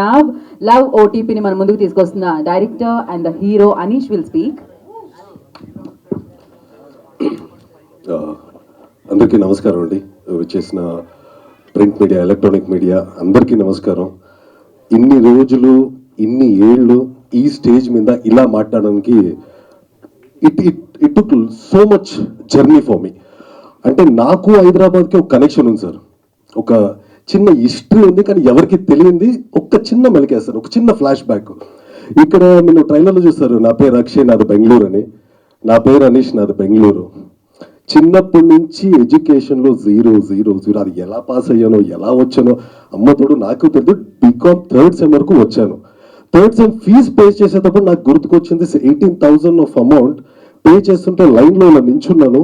Now love ఓటీపీని మన ముందుకు తీసుకొస్తున్న director and the hero Anish will speak అందరికీ నమస్కారం అండి. చేసిన ప్రింట్ మీడియా ఎలక్ట్రానిక్ మీడియా అందరికీ నమస్కారం. ఇన్ని రోజులు ఇన్ని ఏళ్ళు ఈ స్టేజ్ మీద ఇలా మాట్లాడడానికి it it it took so much journey for me అంటే నాకు హైదరాబాద్కి ఒక కనెక్షన్ ఉంది సార్. ఒక చిన్న హిస్టరీ ఉంది కానీ ఎవరికి తెలియంది. ఒక్క చిన్న మెలికేస్తారు ఒక చిన్న ఫ్లాష్ బ్యాక్ ఇక్కడ మీరు ట్రైలర్లో చూస్తారు. నా పేరు అక్షయ్ నాది బెంగళూరు అని నా పేరు అనీష్ నాది బెంగళూరు. చిన్నప్పటి నుంచి ఎడ్యుకేషన్లో జీరో జీరో జీరో అది ఎలా పాస్ అయ్యానో ఎలా వచ్చానో అమ్మతోడు నాకు తెలియదు. బీకామ్ థర్డ్ సెమ్ వరకు వచ్చాను. థర్డ్ సెమ్ ఫీజు పే చేసేటప్పుడు నాకు గుర్తుకొచ్చింది eighteen thousand of amount pay చేస్తుంటే లైన్లో ఇలా నించున్నాను.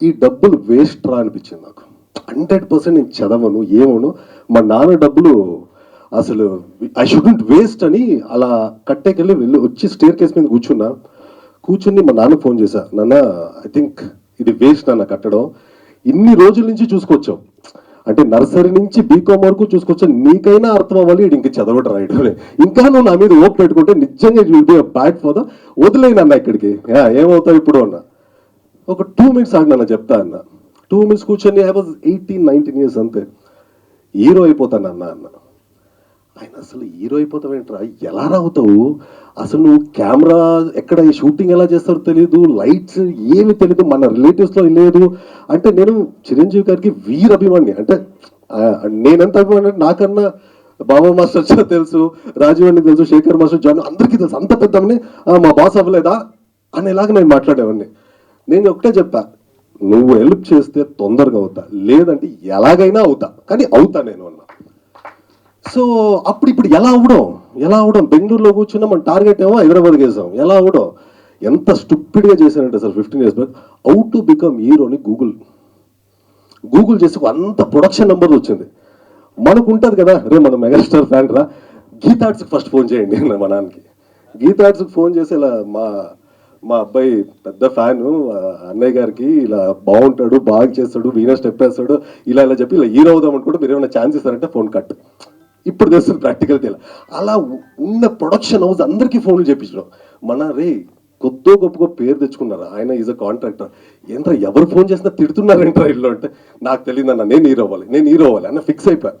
ఈ డబ్బులు వేస్ట్ రా అనిపించింది నాకు. హండ్రెడ్ పర్సెంట్ నేను చదవను ఏమను. మా నాన్న డబ్బులు అసలు ఐ షుడెంట్ వేస్ట్ అని అలా కట్టేకెళ్ళి వెళ్ళి వచ్చి స్టేర్ కేస్ మీద కూర్చున్నా. కూర్చుని మా నాన్న ఫోన్ చేశా నాన్న ఐ థింక్ ఇది వేస్ట్ నాన్న కట్టడం. ఇన్ని రోజుల నుంచి చూసుకొచ్చాం. అంటే నర్సరీ నుంచి బీకామ్ వరకు చూసుకొచ్చా నీకైనా అర్థం అవ్వాలి ఇది ఇంక చదవడం రాయడం ఇంకా నువ్వు నా మీద ఓప్ పెట్టుకుంటే నిజంగా will be bad for the ఇక్కడికి. ఏమవుతావు ఇప్పుడు అన్న. ఒక టూ మినిట్స్ ఆగి చెప్తా అన్నా. టూ మినిట్స్ కూర్చొని I was eighteen nineteen years అంతే. హీరో అయిపోతాను అన్న అన్న. ఆయన అసలు హీరో అయిపోతావేంట్రా? ఎలా రావుతావు? అసలు నువ్వు కెమెరా ఎక్కడ షూటింగ్ ఎలా చేస్తారో తెలియదు లైట్స్ ఏమి తెలియదు మన రిలేటివ్స్లో లేదు. అంటే నేను చిరంజీవి గారికి వీర అభిమాని అంటే నేనెంత అభిమాని అంటే నాకన్నా బాబా మాస్టర్ చా తెలుసు రాజీవాణి తెలుసు శేఖర్ మాస్టర్ జాన్ అందరికీ తెలుసు అంత పెద్దమని మా బాస్ అవ్వలేదా? అనేలాగా నేను మాట్లాడేవాడిని. నేను ఒకటే చెప్పా నువ్వు హెల్ప్ చేస్తే తొందరగా అవుతా. లేదంటే ఎలాగైనా అవుతా. కానీ అవుతా నేను అన్నా. సో అప్పుడు ఇప్పుడు ఎలా అవడం? ఎలా అవడం? బెంగళూరులో కూర్చున్నా మన టార్గెట్ ఏమో హైదరాబాద్ వేసాం. ఎలా అవడం? ఎంత స్టూపిడ్గా చేశానంటే sir fifteen years back how to become hero అని గూగుల్ గూగుల్ చేసి అంత ప్రొడక్షన్ నెంబర్ వచ్చింది. మనకు ఉంటుంది కదా రే మన మెగాస్టార్ ఫ్యాన్ రా. గీతార్ట్స్కి ఫస్ట్ ఫోన్ చేయండి మా నాన్నకి. గీతార్ట్స్కి ఫోన్ చేసి ఇలా మా మా అబ్బాయి పెద్ద ఫ్యాన్ అన్నయ్య గారికి ఇలా బాగుంటాడు బాగా చేస్తాడు వీణ స్టెప్ వేస్తాడు ఇలా ఇలా చెప్పి ఇలా హీరో అవుదాం అనుకుంటే మీరు ఏమైనా ఛాన్స్ ఇస్తారంటే ఫోన్ కట్. ఇప్పుడు తెలుస్తుంది ప్రాక్టికల్ తెల అలా ఉన్న ప్రొడక్షన్ హౌస్ అందరికీ ఫోన్లు చేపించడం. మన రే కొద్దో గొప్పగా పేరు తెచ్చుకున్నారు? ఆయన ఈజ్ అ కాంట్రాక్టర్ ఏంట్రా ఎవరు ఫోన్ చేసినా తిడుతున్నారేంట్రా ఇల్లు అంటే? నాకు తెలియదు అన్న నేను హీరో అవ్వాలి నేను హీరో అవ్వాలి అన్న ఫిక్స్ అయిపోయాను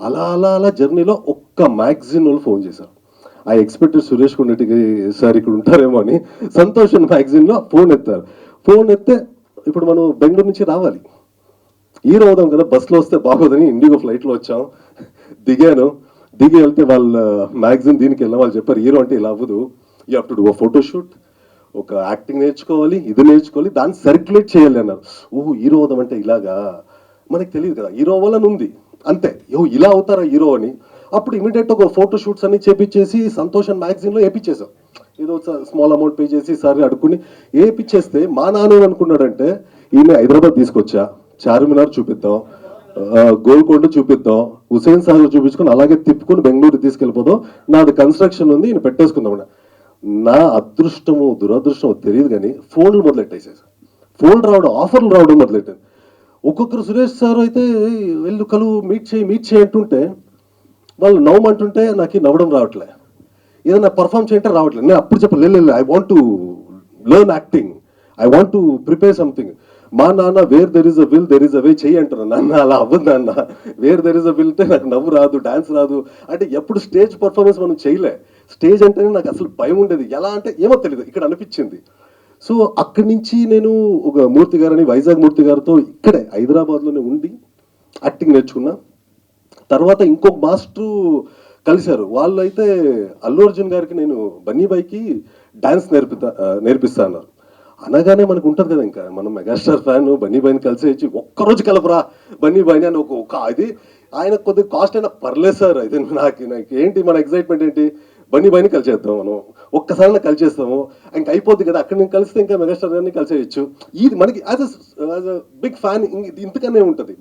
అలా అలా అలా జర్నీలో ఒక్క మ్యాగజిన్ వాళ్ళు ఫోన్ చేశారు. ఐ ఎక్స్పెక్ట్ సురేష్ కొండటికి సార్ ఇక్కడ ఉంటారేమో అని సంతోష్ మ్యాగజైన్లో ఫోన్ ఎత్తారు. ఫోన్ ఎత్తే ఇప్పుడు మనం బెంగళూరు నుంచి రావాలి. హీరో అవుదాం కదా బస్సులో వస్తే బాగోదని ఇండిగో ఫ్లైట్లో వచ్చాం. దిగాను. దిగి వెళ్తే వాళ్ళ మ్యాగజైన్ దీనికి వెళ్ళాం వాళ్ళు చెప్పారు హీరో అంటే ఇలా అవ్వదు. You have to do photoshoot ఒక యాక్టింగ్ నేర్చుకోవాలి ఇది నేర్చుకోవాలి దాన్ని సర్క్యులేట్ చేయాలి అన్నారు. ఓహో హీరో అవుదాం అంటే ఇలాగా? మనకి తెలియదు కదా. హీరో అవ్వాలని ఉంది. అంతే. యో ఇలా అవుతారా హీరో అని అప్పుడు ఇమీడియట్ ఒక ఫోటో షూట్స్ అన్ని చేపించేసి సంతోషం మ్యాగజైన్లో వేపించేసాం ఏదో స్మాల్ అమౌంట్ పే చేసి సరే అడుక్కుని వేపించేస్తే మా నాన్న ఏమనుకున్నాడంటే ఈయన హైదరాబాద్ తీసుకొచ్చా చార్మినార్ చూపిద్దాం గోల్కొండ చూపిద్దాం హుసేన్ సాగర్ చూపించుకొని అలాగే తిప్పుకొని బెంగళూరు తీసుకెళ్ళిపోదాం నాది కన్స్ట్రక్షన్ ఉంది ఈయన పెట్టేసుకుందాం నా అదృష్టము దురదృష్టమో తెలియదు కానీ ఫోన్లు మొదలెట్టేసేసి. ఫోన్లు రావడం ఆఫర్లు రావడం మొదలెట్టాను. ఒక్కొక్కరు సురేష్ సార్ అయితే వెళ్ళు కలువు మీట్ చేయి మీట్ చేయి అంటుంటే వాళ్ళు నవ్వమంటుంటే నాకు నవ్వడం రావట్లే. ఏదైనా పర్ఫామ్ చేయంటే రావట్లేదు నేను అప్పుడు చెప్పాను లేదు I want to learn acting I want to prepare something మా నాన్న where there is a will there is a way చెయ్యి అంటారు నాన్న అలా అవ్వదు నాన్న. Where there is a will అంటే నాకు నవ్వు రాదు డాన్స్ రాదు. అంటే ఎప్పుడు స్టేజ్ పర్ఫార్మెన్స్ మనం చేయలే స్టేజ్ అంటేనే నాకు అసలు భయం ఉండేది. ఎలా అంటే ఏమో తెలియదు ఇక్కడ అనిపించింది. సో అక్కడి నుంచి నేను ఒక మూర్తి గారని వైజాగ్ మూర్తి గారితో ఇక్కడే హైదరాబాద్లోనే ఉండి యాక్టింగ్ నేర్చుకున్నా. తర్వాత ఇంకొక మాస్టరు కలిశారు. వాళ్ళు అయితే అల్లు అర్జున్ గారికి నేను బన్నీబాయికి డాన్స్ నేర్పితా నేర్పిస్తా అన్నారు. అనగానే మనకు ఉంటుంది కదా ఇంకా మనం మెగాస్టార్ ఫ్యాన్ బన్నీబాయిని కలిసి వచ్చి ఒక్కరోజు కలపరా బన్నీబాయిని అని ఒక ఒక అది ఆయన కొద్దిగా కాస్ట్ అయినా పర్లేదు సార్. అయితే నాకు నాకు ఏంటి మన ఎగ్జైట్మెంట్ ఏంటి? బన్నీబాయిని కలిసేద్దాం మనం. ఒక్కసారి కలిసేస్తాము. ఇంకా అయిపోద్ది కదా. అక్కడ నేను కలిస్తే ఇంకా మెగాస్టార్ గారిని కలిసేయచ్చు. ఇది మనకి as as a big fan ఇంతకనే ఉంటుంది.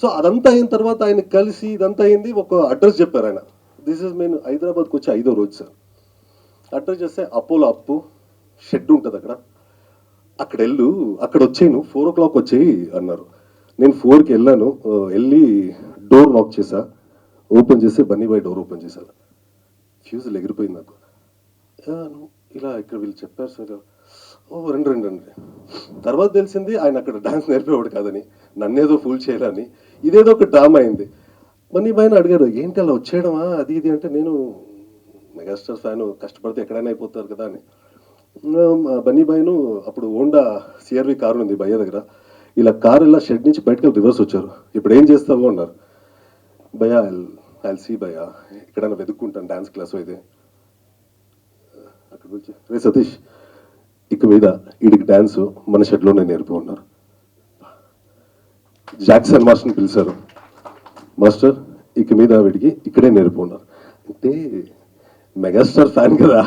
సో అదంతా అయిన తర్వాత ఆయన కలిసి ఇదంతా అయింది. ఒక అడ్రస్ చెప్పారు ఆయన. దిస్ ఇస్ నేను హైదరాబాద్కి వచ్చి ఐదో రోజు సార్ అడ్రస్ చేస్తే అపోలో అప్పు షెడ్ ఉంటుంది అక్కడ. అక్కడ వెళ్ళు అక్కడ వచ్చేను ఫోర్ ఓ క్లాక్ వచ్చేయి అన్నారు. నేను ఫోర్కి వెళ్ళాను. వెళ్ళి డోర్ లాక్ చేశా. ఓపెన్ చేసి బన్నీబాయ్ డోర్ ఓపెన్ చేశాను ఫ్యూజులు ఎగిరిపోయింది నాకు. ఇలా ఇక్కడ వీళ్ళు చెప్పారు సార్ ఓ రెండు రెండు రెండు. తర్వాత తెలిసింది ఆయన అక్కడ డాన్స్ నేర్పేవాడు కాదని. నన్నేదో ఫూల్ చేయాలని. ఇదేదో ఒక డ్రామా అయింది. మనీ పైన అడిగాడు ఏంటి అలా వచ్చేయడమా? అది ఇది అంటే నేను మెగాస్టార్ ఫ్యాన్ కష్టపడితే ఎక్కడైనా అయిపోతారు కదా అని. బన్నీ బాయ్ను అప్పుడు హోండా సిఆర్వి కారు ఉంది భయ్య దగ్గర. ఇలా కారు ఇలా షెడ్ నుంచి బయటకు రివర్స్ వచ్చారు. ఇప్పుడు ఏం చేస్తావు అన్నారు. భయ ఐ సీ భయ ఎక్కడైనా వెతుక్కుంటాను డాన్స్ క్లాస్ అయితే. అక్కడ రే సతీష్ ఇక మీద వీడికి డ్యాన్స్ మన షెడ్లోనే నేర్పి ఉన్నారు. జాక్సన్ మాస్టర్ని పిలిచారు. మాస్టర్ ఇక మీద వీడికి ఇక్కడే నేర్పి ఉన్నారు. అంటే మెగాస్టార్ ఫ్యాన్ కదా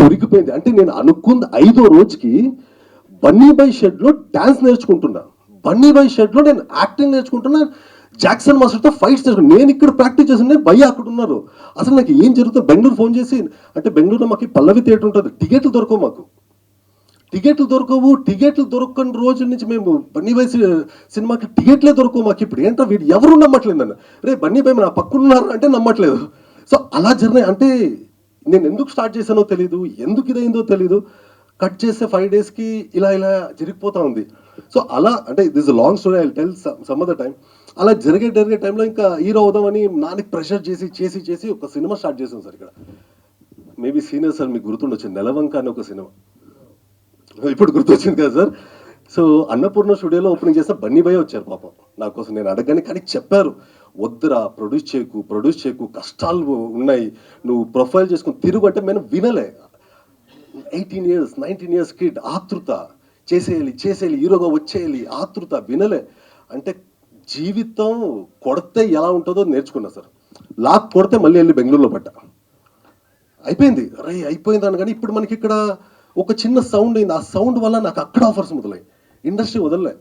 దొరికిపోయింది. అంటే నేను అనుకుంది ఐదో రోజుకి బన్నీ బై షెడ్లో డ్యాన్స్ నేర్చుకుంటున్నా. బన్నీ బై షెడ్లో నేను యాక్టింగ్ నేర్చుకుంటున్నా జాక్సన్ మాస్టర్తో ఫైట్స్ నేర్చుకున్నా నేను ఇక్కడ ప్రాక్టీస్ చేసిన భయ్య అక్కడ ఉన్నారు. అసలు నాకు ఏం జరుగుతుంది బెంగళూరు ఫోన్ చేసి అంటే బెంగళూరులో మాకు పల్లవి థియేటర్ ఉంటుంది టికెట్లు దొరకవు మాకు. టికెట్లు దొరకవు టికెట్లు దొరకని రోజు నుంచి మేము బన్నీ బాయ్ సినిమాకి టికెట్లే దొరకవు మాకు ఇప్పుడు. ఏంటో వీడు? ఎవరు నమ్మట్లేదు అన్న రే బన్నీ బాయ్ నా పక్కనున్నారు అంటే నమ్మట్లేదు. సో అలా జర్నీ అంటే నేను ఎందుకు స్టార్ట్ చేశానో తెలియదు ఎందుకు ఇదైందో తెలియదు కట్ చేసే ఫైవ్ డేస్కి ఇలా ఇలా జరిగిపోతా ఉంది. సో అలా అంటే this long story I tell some other time అలా జరిగే జరిగే టైంలో ఇంకా హీరో అవుదామని నాన్నకి ప్రెషర్ చేసి చేసి చేసి ఒక సినిమా స్టార్ట్ చేసాం సార్ ఇక్కడ. మేబీ సీనియర్ సార్ మీకు గుర్తుండొచ్చు నెలవంక అని ఒక సినిమా. ఇప్పుడు గుర్తొచ్చింది కదా సార్. సో అన్నపూర్ణ స్టూడియోలో ఓపెనింగ్ చేస్తే బన్నీ భయ వచ్చారు పాపం. నా కోసం నేను అడగని కానీ చెప్పారు. వద్దురా ప్రొడ్యూస్ చేయకు ప్రొడ్యూస్ చేయకు కష్టాలు ఉన్నాయి. నువ్వు ప్రొఫైల్ చేసుకుని తిరుగు అంటే నేను వినలే. Eighteen years nineteen years kid ఆతృత. చేసేయాలి చేసేయాలి హీరోగా వచ్చేయాలి ఆతృత వినలే. అంటే జీవితం కొడితే ఎలా ఉంటుందో నేర్చుకున్నా సార్. లాక్ కొడితే మళ్ళీ వెళ్ళి బెంగళూరులో పడ్డా. అయిపోయింది. అరే అయిపోయింది అని కానీ ఇప్పుడు మనకి ఇక్కడ ఒక చిన్న సౌండ్ అయింది. ఆ సౌండ్ వల్ల నాకు అక్కడ ఆఫర్స్ మొదలయ్యాయి. ఇండస్ట్రీ వదలలే.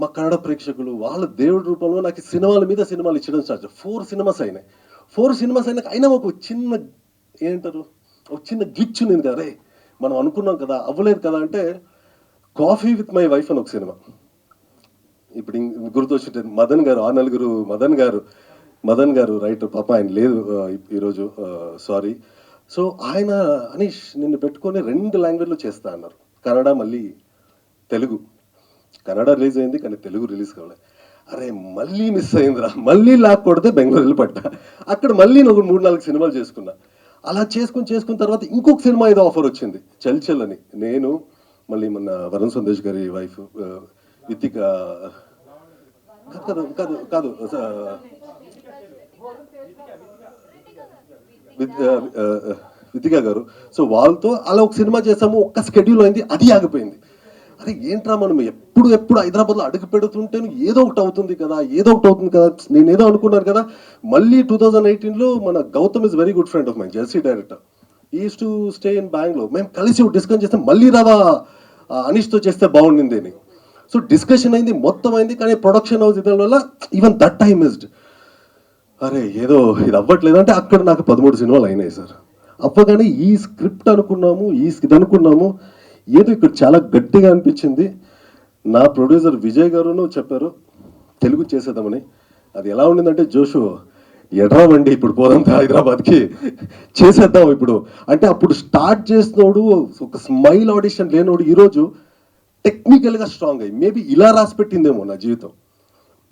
మా కన్నడ ప్రేక్షకులు వాళ్ళ దేవుడి రూపంలో నాకు సినిమాల మీద సినిమాలు ఇచ్చడం స్టార్ట్ ఫోర్ సినిమాస్ అయినాయి. ఫోర్ సినిమాస్ అయినాక అయినా ఒక చిన్న ఏంటారు? ఒక చిన్న గ్లిచ్ ఉంది కదా. రే మనం అనుకున్నాం కదా అవ్వలేదు కదా అంటే కాఫీ విత్ మై వైఫ్ అని ఒక సినిమా. ఇప్పుడు గుర్తొచ్చింటే మదన్ గారు ఆ నలుగురు మదన్ గారు మదన్ గారు రైట్ పాప ఆయన లేదు ఈరోజు సారీ సో ఆయన అనీష్ నిన్ను పెట్టుకొని రెండు లాంగ్వేజ్లో చేస్తా అన్నారు. కన్నడ మళ్ళీ తెలుగు. కన్నడ రిలీజ్ అయింది కానీ తెలుగు రిలీజ్ కావాలి. అరే మళ్ళీ మిస్ అయిందిరా. మళ్ళీ లాక్ కొడితే బెంగళూరు వెళ్ళి పడ్డా. అక్కడ మళ్ళీ నేను ఒక మూడు నాలుగు సినిమాలు చేసుకున్నా. అలా చేసుకుని చేసుకున్న తర్వాత ఇంకొక సినిమా ఏదో ఆఫర్ వచ్చింది. చల్ చల్ అని. నేను మళ్ళీ మన వరుణ్ సందేశ్ గారి వైఫ్ ఇతిక కాదు కాదు కాదు కాదు గారు. సో వాళ్ళతో అలా ఒక సినిమా చేసాము ఒక్క స్కెడ్యూల్ అయింది అది ఆగిపోయింది. అరే ఏంట్రా మనం ఎప్పుడు ఎప్పుడు హైదరాబాద్లో అడుగు పెడుతుంటేను ఏదో ఒకటి అవుతుంది కదా ఏదో ఒకటి అవుతుంది కదా నేను ఏదో అనుకున్నాను కదా. మళ్ళీ టూ థౌజండ్ ఎయిటీన్లో మన Gautam is very good friend of my Jersey director. Is to stay in Bengaluru మేము కలిసి డిస్కస్ చేస్తే మళ్ళీ రావా అనిష్తో చేస్తే బాగుండింది అని. సో డిస్కషన్ అయింది మొత్తం అయింది కానీ ప్రొడక్షన్ హౌస్ ఇదం వల్ల ఈవెన్ దట్ టైమ్ మిస్డ్ అరే ఏదో ఇది అవ్వట్లేదు అంటే అక్కడ నాకు పదమూడు సినిమాలు అయినాయి సార్. అవ్వగానే ఈ స్క్రిప్ట్ అనుకున్నాము ఈ ఇది అనుకున్నాము. ఏదో ఇక్కడ చాలా గట్టిగా అనిపించింది. నా ప్రొడ్యూసర్ విజయ్ గారును చెప్పారు తెలుగు చేసేద్దామని. అది ఎలా ఉండిందంటే జోషు ఎడరామండి ఇప్పుడు పోదాం హైదరాబాద్కి. చేసేద్దాం ఇప్పుడు. అంటే అప్పుడు స్టార్ట్ చేసినోడు ఒక స్మైల్ ఆడిషన్ లేనోడు ఈరోజు టెక్నికల్గా స్ట్రాంగ్ అయ్యి మేబీ ఇలా రాసి పెట్టిందేమో నా జీవితం.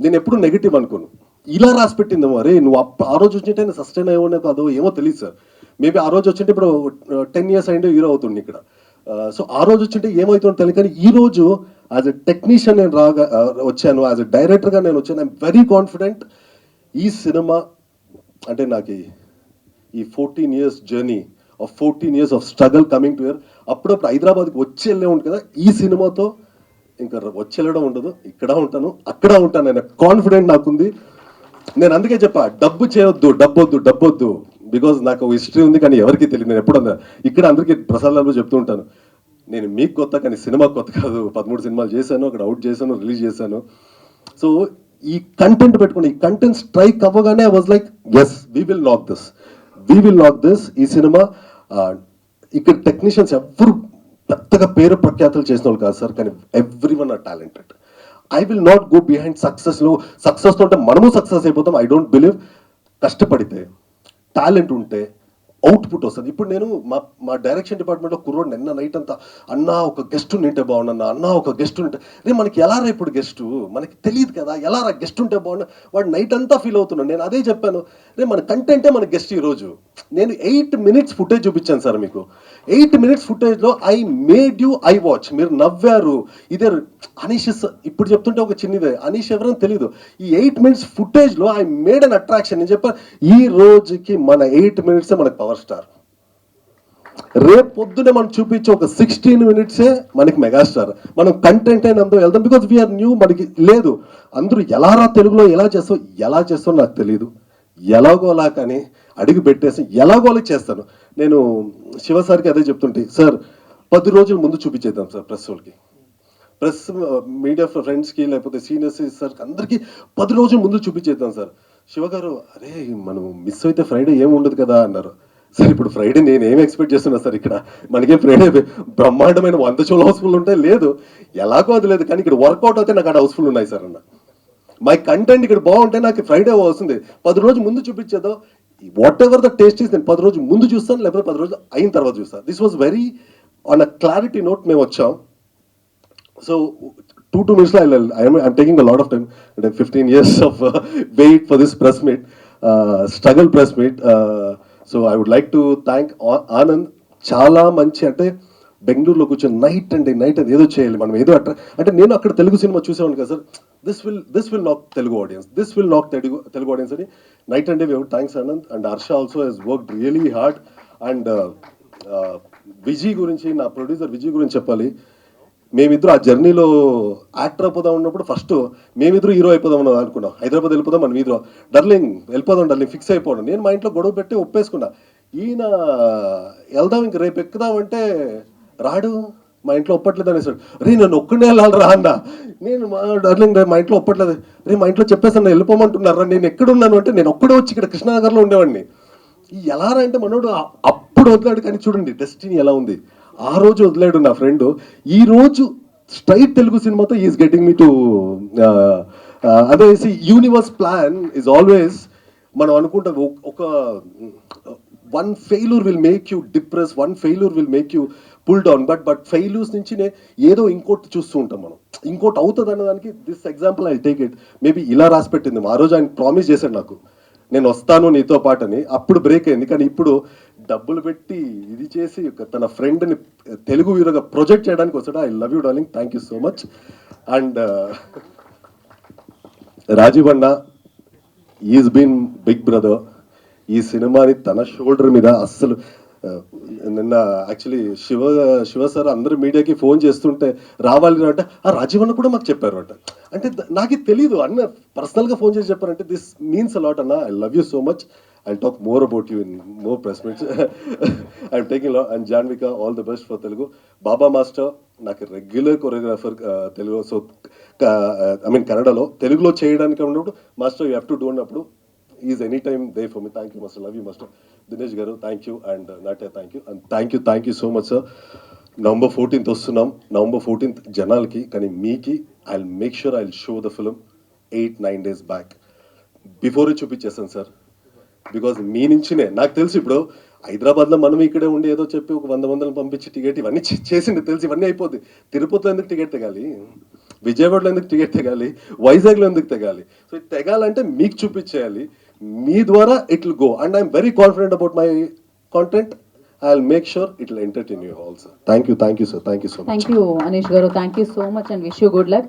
నేను ఎప్పుడు నెగిటివ్ అనుకోను. ఇలా రాసి పెట్టిందేమో. అరే నువ్వు ఆ రోజు వచ్చింటే నేను సస్టైన్ అయ్యో కాదు ఏమో తెలియదు సార్. మేబీ ఆ రోజు వచ్చింటే ఇప్పుడు టెన్ ఇయర్స్ అయిందో హీరో అవుతుంది ఇక్కడ. సో ఆ రోజు వచ్చింటే ఏమవుతుందో తెలియదు కానీ ఈ రోజు యాజ్ ఎ టెక్నీషియన్ నేను రాగా వచ్చాను. యాజ్ ఎ డైరెక్టర్గా నేను వచ్చాను. ఐఎమ్ వెరీ కాన్ఫిడెంట్ ఈ సినిమా అంటే నాకు ఈ- ఈ fourteen years journey of fourteen years of struggle coming to year అప్పుడప్పుడు హైదరాబాద్కి వచ్చి వెళ్ళే ఉంటుంది కదా ఈ సినిమాతో ఇంకా వచ్చి వెళ్ళడం ఉండదు. ఇక్కడ ఉంటాను అక్కడ ఉంటాను. అనే కాన్ఫిడెంట్ నాకుంది. నేను అందుకే చెప్పా డబ్బు చేయొద్దు డబ్బొద్దు డబ్బొద్దు. బికాజ్ నాకు హిస్టరీ ఉంది కానీ ఎవరికి తెలియదు. నేను ఎప్పుడు ఇక్కడ అందరికీ ప్రసాదాలు చెప్తూ ఉంటాను. నేను మీకు కొత్త కానీ సినిమా కొత్త కాదు. పదమూడు సినిమాలు చేశాను అక్కడ అవుట్ చేశాను రిలీజ్ చేశాను. సో ఈ కంటెంట్ పెట్టుకుని ఈ కంటెంట్ స్ట్రైక్ అవ్వగానే was like yes we will knock this we will knock this ఈ సినిమా ఇక్కడ టెక్నీషియన్స్ ఎవరు పెద్దగా పేరు ప్రఖ్యాతలు చేసిన వాళ్ళు కాదు సార్ కానీ every one are talented I will not go behind సక్సెస్లో సక్సెస్తో అంటే మనము సక్సెస్ అయిపోతాం. ఐ డోంట్ బిలీవ్ కష్టపడితే టాలెంట్ ఉంటే అవుట్పుట్ వస్తుంది. ఇప్పుడు నేను మా మా డైరెక్షన్ డిపార్ట్మెంట్లో కుర్రోడు నిన్న నైట్ అంతా అన్నా ఒక గెస్ట్ ఉంటే బాగున్నా అన్నా ఒక గెస్ట్ ఉంటే రే మనకి ఎలా రా ఇప్పుడు గెస్ట్ మనకి తెలియదు కదా ఎలా రా గెస్ట్ ఉంటే బాగుండు? వాడు నైట్ అంతా ఫీల్ అవుతున్నాడు. నేను అదే చెప్పాను. రే మన కంటెంటే మన గెస్ట్ ఈరోజు నేను ఎయిట్ మినిట్స్ ఫుటేజ్ చూపించాను సార్ మీకు. Eight minutes ఫుటేజ్లో I made you I watch మీరు నవ్వారు. ఇదే అనీష్ ఇప్పుడు చెప్తుంటే ఒక చిన్నదే. అనీష్ ఎవరని తెలియదు ఈ ఎయిట్ మినిట్స్ ఫుటేజ్లో ఐ మేడ్ అన్ అట్రాక్షన్ నేను చెప్పాను ఈ రోజుకి మన ఎయిట్ మినిట్సే మనకి పవర్ స్టార్. రేపు పొద్దునే మనం చూపించే ఒక సిక్స్టీన్ మినిట్సే మనకి మెగాస్టార్ మనం కంటెంట్ అయిన అందరూ వెళ్దాం బికాజ్ వీఆర్ న్యూ మనకి లేదు. అందరూ ఎలా రా తెలుగులో ఎలా చేస్తావు ఎలా చేస్తావు నాకు తెలియదు ఎలాగోలా కానీ అడిగి పెట్టేసి ఎలాగోలా చేస్తాను. నేను శివ సార్కి అదే చెప్తుంటే సార్ పది రోజుల ముందు చూపించేద్దాం సార్ ప్రెస్ వాళ్ళకి ప్రెస్ మీడియా ఫ్రెండ్స్కి లేకపోతే సీనియర్స్ సార్ అందరికీ పది రోజుల ముందు చూపించేద్దాం సార్. శివ గారు అరే మనం మిస్ అయితే ఫ్రైడే ఏమి ఉండదు కదా అన్నారు. సార్ ఇప్పుడు ఫ్రైడే నేను ఏం ఎక్స్పెక్ట్ చేస్తున్నా సార్ ఇక్కడ? మనకేం ఫ్రైడే బ్రహ్మాండమైన వంద షోలు హౌస్ఫుల్ ఉంటే లేదు. ఎలాగో అది లేదు కానీ ఇక్కడ వర్కౌట్ అయితే నాకు అక్కడ హౌస్ఫుల్ ఉన్నాయి సార్ అన్న. మై కంటెంట్ ఇక్కడ బాగుంటే నాకు ఫ్రైడే వస్తుంది. పది రోజులు ముందు చూపించేదో whatever the taste is నేను పది రోజులు ముందు చూస్తాను లేకపోతే పది రోజులు అయిన తర్వాత చూస్తాను this was very on a clarity note మేము వచ్చాం. సో టూ టూ మినిట్స్లో I I'm taking a lot of time అంటే fifteen years of wait for this press meet struggle press meet so I would like to thank Anand. చాలా మంచి అంటే బెంగళూరులో కూర్చొని night అండి నైట్ అది ఏదో చేయాలి మనం ఏదో అట్రా అంటే నేను అక్కడ తెలుగు సినిమా చూసేవాడిని కదా sir. This will this will knock Telugu audience this will knock Telugu Telugu audience అని night and day thanks Anand. And Harsha also he's work really hard and Vijay గురించి నా ప్రొడ్యూసర్ విజయ్ గురించి చెప్పాలి. మేమిద్దరు ఆ జర్నీలో యాక్టర్ అయిపోదాం ఉన్నప్పుడు ఫస్ట్ మేమిద్దరు హీరో అయిపోదాం అనుకున్నాం. హైదరాబాద్ వెళ్ళిపోదాం మనం ఇద్దరు. డర్లింగ్ వెళ్ళిపోదాం డర్లింగ్ ఫిక్స్ అయిపోవడం నేను మా ఇంట్లో గొడవ పెట్టి ఒప్పేసుకున్నా. ఈయన వెళ్దాం ఇంక రేపు ఎక్కుదాం అంటే రాడు మా ఇంట్లో ఒప్పట్లేదు అనేసాడు. రే నన్ను ఒక్కడే వెళ్ళాలి రా అన్న. నేను మా డార్లింగ్ రే మా ఇంట్లో ఒప్పట్లేదు. రే మా ఇంట్లో చెప్పేస్తాను వెళ్ళిపోమంటున్నారా? నేను ఎక్కడున్నాను? అంటే నేను ఒక్కడే వచ్చి ఇక్కడ కృష్ణానగర్లో ఉండేవాడిని. ఈ ఎలా రా అంటే మనోడు అప్పుడు వదిలాడు కానీ చూడండి డెస్టినీ ఎలా ఉంది. ఆ రోజు వదిలాడు నా ఫ్రెండ్. ఈ రోజు స్ట్రైట్ తెలుగు సినిమాతో ఈజ్ గెటింగ్ మీ టు అదే యూనివర్స్ ప్లాన్ ఇస్ ఆల్వేస్ మనం అనుకుంటాం ఒక- one failure will make you depress one failure will make you pull down but but failures నుంచి ఏదో ఇంకోటి చూస్తూ ఉంటాం మనం. ఇంకోటి అవుతుంది అన్నదానికి this example I take it maybe ఇలా రాసి పెట్టింది. ఆ రోజు ఆయన ప్రామిస్ చేశాడు నాకు. నేను వస్తాను నీతో పాటని. అప్పుడు బ్రేక్ అయింది. కానీ ఇప్పుడు డబ్బులు పెట్టి ఇది చేసి తన ఫ్రెండ్ని తెలుగు హీరోగా ప్రొజెక్ట్ చేయడానికి వస్తాడు? I love you darling thank you so much and Rajiv అన్న ఈజ్ బీన్ బిగ్ బ్రదర్ ఈ సినిమాని తన షోల్డర్ మీద అస్సలు uh, నిన్న యాక్చువల్లీ శివ శివ సార్ అందరు మీడియాకి ఫోన్ చేస్తుంటే రావాలి అంటే ఆ రాజీవ్ అన్న కూడా మాకు చెప్పారు అంట. అంటే నాకు తెలియదు అన్న పర్సనల్గా ఫోన్ చేసి చెప్పారంటే దిస్ మీన్స్ అలాట్ అన్న. I love you so much I talk more about you in more press meets I'm taking and Janvika all the best for Telugu Baba master నాకు regular choreographer Telugu so I mean కన్నడలో తెలుగులో చేయడానికి ఉన్నప్పుడు master you have to do అన్నప్పుడు is any time they for me thank you master love you master Dinesh garu thank you and Natya thank you and thank you thank you so much sir November fourteenth వస్తున్నాం. November fourteenth జనాలకి కానీ మీకి I make sure I show the film eight nine days back before చూపించేస్తాను sir because మీ నుంచినే నాకు తెలుసు ఇప్పుడు హైదరాబాద్లో మనం ఇక్కడే ఉండి ఏదో చెప్పి ఒక వంద వందలు పంపించి టికెట్ ఇవన్నీ చేసింది తెలిసి ఇవన్నీ అయిపోద్ది. తిరుపతిలో ఎందుకు టికెట్ తెగాలి? విజయవాడలో ఎందుకు టికెట్ తెగాలి? వైజాగ్లో ఎందుకు తెగాలి? సో ఇది తెగాలంటే మీకు చూపించేయాలి. మీ ద్వారా it will go. And I'm very confident about my content I will make sure it will entertain you also thank you thank you sir thank you so much thank you Anish garu thank you so much and wish you good luck